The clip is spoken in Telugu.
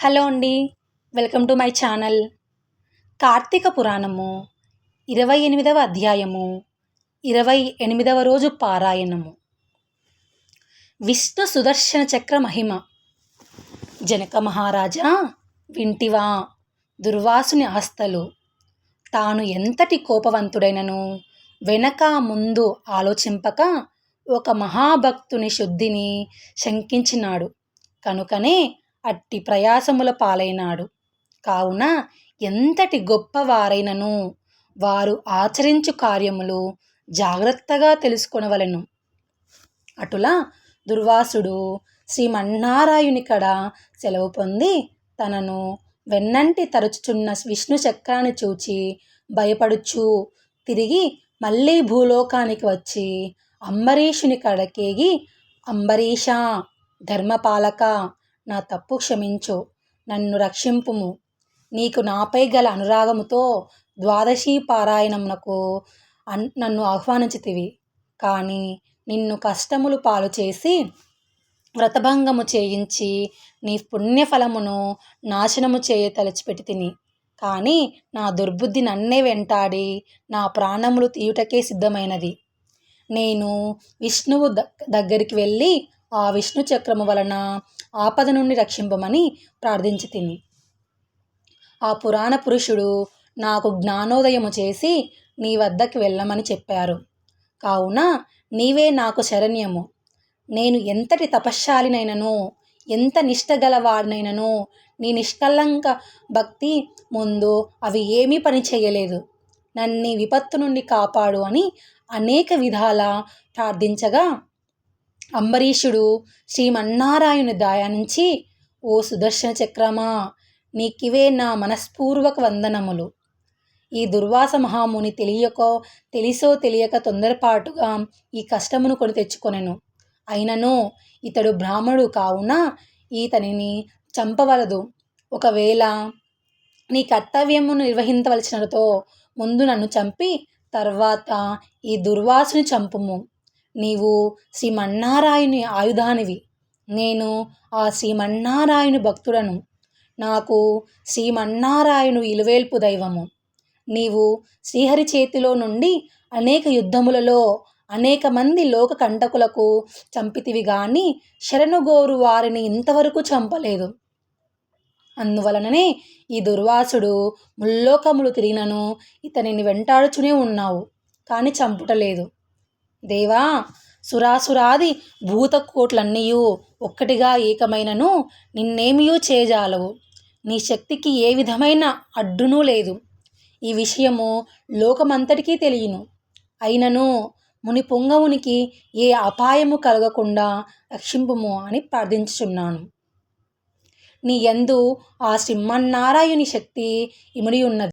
హలో అండి. Welcome to my channel. Karthika Puranamu ఇరవై ఎనిమిదవ అధ్యాయము ఇరవై ఎనిమిదవ రోజు పారాయణము. విష్ణు సుదర్శన చక్ర మహిమ. జనక మహారాజా వింటివా దుర్వాసుని ఆస్తలు తాను ఎంతటి కోపవంతుడైనను వెనక ముందు ఆలోచింపక ఒక మహాభక్తుని శుద్ధిని శంకించినాడు. కనుకనే అట్టి ప్రయాసముల పాలైనాడు. కావున ఎంతటి గొప్పవారైనను వారు ఆచరించు కార్యములు జాగ్రత్తగా తెలుసుకొనవలెను. అటులా దుర్వాసుడు శ్రీమన్నారాయుని కడ సెలవు పొంది తనను వెన్నంటి తరుచుచున్న విష్ణు చక్రాన్ని చూచి భయపడుచు తిరిగి మళ్ళీ భూలోకానికి వచ్చి అంబరీషుని కడకేగి అంబరీష ధర్మపాలక నా తప్పు క్షమించు నన్ను రక్షింపుము. నీకు నాపై గల అనురాగముతో ద్వాదశి పారాయణమునకు అన్ నన్ను ఆహ్వానించితివి. కానీ నిన్ను కష్టములు పాలు చేసి వ్రతభంగము చేయించి నీ పుణ్యఫలమును నాశనము చేయ తలచిపెట్టి తిని కానీ నా దుర్బుద్ధి నన్నే వెంటాడి నా ప్రాణములు తీయుటకే సిద్ధమైనది. నేను విష్ణువు దగ్గరికి వెళ్ళి ఆ విష్ణు చక్రము వలన ఆపద నుండి రక్షింపమని ప్రార్థించి తిని. ఆ పురాణ పురుషుడు నాకు జ్ఞానోదయము చేసి నీ వద్దకు వెళ్ళమని చెప్పారు. కావున నీవే నాకు శరణ్యము. నేను ఎంతటి తపశ్శాలినైనను ఎంత నిష్ట గలవాడినైనను నీ నిష్కల్లంక భక్తి ముందు అవి ఏమీ పని చేయలేదు. నన్ను విపత్తు నుండి కాపాడు అని అనేక విధాల ప్రార్థించగా అంబరీషుడు శ్రీమన్నారాయణు దయానించి ఓ సుదర్శన చక్రమా నీకివే నా మనస్పూర్వక వందనములు. ఈ దుర్వాస మహాముని తెలియకో తెలిసో తెలియక తొందరపాటుగా ఈ కష్టమును కొని తెచ్చుకొనెను. అయినను ఇతడు బ్రాహ్మణుడు కావున ఈతనిని చంపవలదు. ఒకవేళ నీ కర్తవ్యమును నిర్వహించవలసినతో ముందు నన్ను చంపి తర్వాత ఈ దుర్వాసుని చంపుము. నీవు శ్రీమన్నారాయణి ఆయుధానివి. నేను ఆ శ్రీమన్నారాయణు భక్తుడను. నాకు శ్రీమన్నారాయణు ఇలువేల్పు దైవము. నీవు శ్రీహరి చేతిలో నుండి అనేక యుద్ధములలో అనేక మంది లోక కంటకులకు చంపితివి కానీ శరణుగోరు వారిని ఇంతవరకు చంపలేదు. అందువలననే ఈ దుర్వాసుడు ముల్లోకములు తిరిగినను ఇతనిని వెంటాడుచునే ఉన్నావు కానీ చంపుటలేదు. దేవా సురాసురాది భూతకోట్లన్నీయు ఒక్కటిగా ఏకమైనను నిన్నేమియూ చేజాలవు. నీ శక్తికి ఏ విధమైన అడ్డునూ లేదు. ఈ విషయము లోకమంతటికీ తెలియను. అయినను ముని పొంగవునికి ఏ అపాయము కలగకుండా రక్షింపుము అని ప్రార్థించుచున్నాను. నీ యందు ఆ శ్రీమన్నారాయుని శక్తి ఇమిడి ఉన్నది.